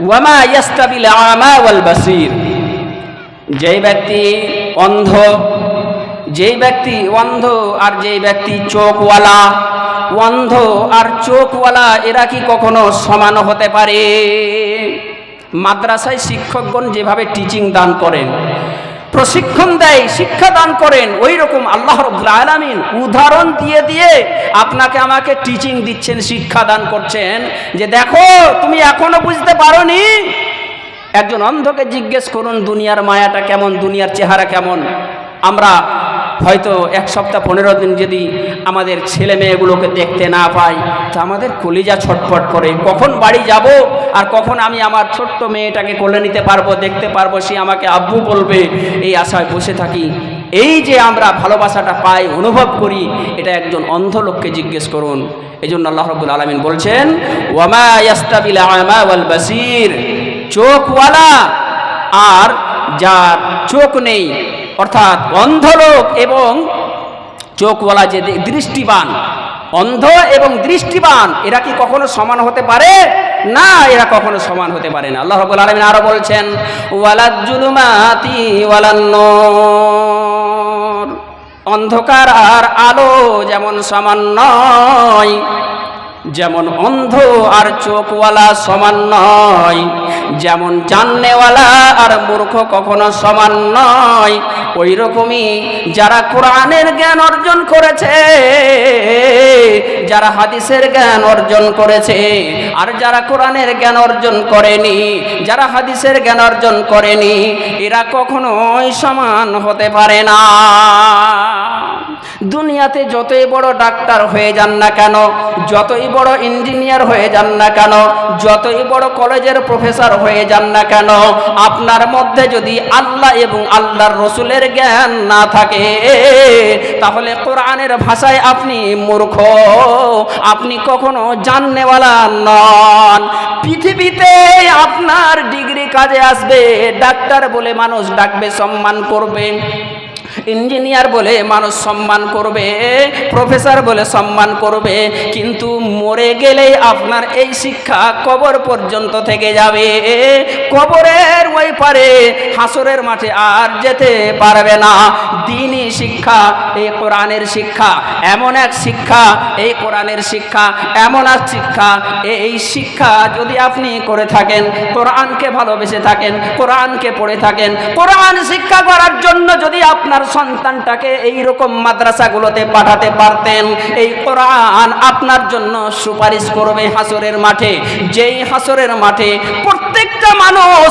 ওয়ামা ওয়াল বাসির। যেই ব্যক্তি অন্ধ, যেই ব্যক্তি অন্ধ আর যেই ব্যক্তি চোখওয়ালা, অন্ধ আর চোখওয়ালা এরা কি কখনো সমান হতে পারে? মাদ্রাসায় শিক্ষকগণ যেভাবে টিচিং দান করেন প্রশিক্ষণ দেয় শিক্ষা দান করেন ওই রকম আল্লাহ রব্বুল আলামিন উদাহরণ দিয়ে দিয়ে আপনাকে আমাকে টিচিং দিচ্ছেন শিক্ষা দান করছেন যে দেখো, তুমি এখনও বুঝতে পারো নি একজন অন্ধকে জিজ্ঞেস করুন, দুনিয়ার মায়াটা কেমন, দুনিয়ার চেহারা কেমন? আমরা হয়তো এক সপ্তাহ, পনেরো দিন যদি আমাদের ছেলে মেয়েগুলোকে দেখতে না পাই, তো আমাদের কলিজা ছটফট করে, কখন বাড়ি যাব আর কখন আমি আমার ছোট্ট মেয়েটাকে কোলে নিতে পারব, দেখতে পারব, সে আমাকে আব্বু বলবে, এই আশায় বসে থাকি। এই যে আমরা ভালোবাসাটা পাই, অনুভব করি, এটা একজন অন্ধ লোককে জিজ্ঞেস করুন। এই জন্য আল্লাহ রব্বুল আলমিন বলছেন, ওয়ামা চোখওয়ালা আর যার চোখ নেই অর্থাৎ অন্ধ লোক এবং চোখওয়ালা যে দৃষ্টিবান, অন্ধ এবং দৃষ্টিবান, এরা কি কখনো সমান হতে পারে? না, এরা কখনো সমান হতে পারে না। আল্লাহ রাব্বুল আলামিন আরও বলছেন ওয়ালাজ জুলুমাতি ওয়ালান নূর। অন্ধকার আর আলো যেমন সমান নয় যেমন অন্ধ আর চোখওয়ালা সমান নয়, যেমন জাননেওয়ালা আর মূর্খ কখনো সমান নয়। ওই রকমই যারা কোরআনের জ্ঞান অর্জন করেছে, যারা হাদিসের জ্ঞান অর্জন করেছে, আর যারা কোরআনের জ্ঞান অর্জন করেনি, যারা হাদিসের জ্ঞান অর্জন করেনি, এরা কখনোই সমান হতে পারে না। দুনিয়াতে যতই বড় ডাক্তার হয়ে যান না কেন, যতই বড় ইঞ্জিনিয়ার হয়ে যান না কেন? যতই বড় কলেজের প্রফেসর হয়ে যান না কেন? আপনার মধ্যে যদি আল্লাহ এবং আল্লাহর রসুলের জ্ঞান না থাকে, তাহলে কোরআনের ভাষায় আপনি মূর্খ। আপনি কখনো জাননেওয়ালা নন। পৃথিবীতে আপনার ডিগ্রি কাজে আসবে, ডাক্তার বলে মানুষ ডাকবে, সম্মান করবে। ইঞ্জিনিয়ার বলে মানুষ সম্মান করবে, প্রফেসর বলে সম্মান করবে, কিন্তু মরে গেলেই আপনার এই শিক্ষা কবর পর্যন্ত থেকে যাবে। কবরের ওই পারে হাসরের মাঠে আর যেতে পারবে না। দিনই শিক্ষা, এই কোরআনের শিক্ষা, এমন এক শিক্ষা, এই কোরআনের শিক্ষা, এমন এক শিক্ষা, এই শিক্ষা যদি আপনি করে থাকেন, কোরআনকে ভালোবেসে থাকেন, কোরআনকে পড়ে থাকেন, কোরআন শিক্ষা করার জন্য যদি আপনার সন্তানটাকে এই রকম মাদ্রাসাগুলোতে পাঠাতে পারতেন। এই কোরআন আপনার জন্য সুপারিশ করবে হাসরের মাঠে। যেই হাসরের মাঠে প্রত্যেকটা মানুষ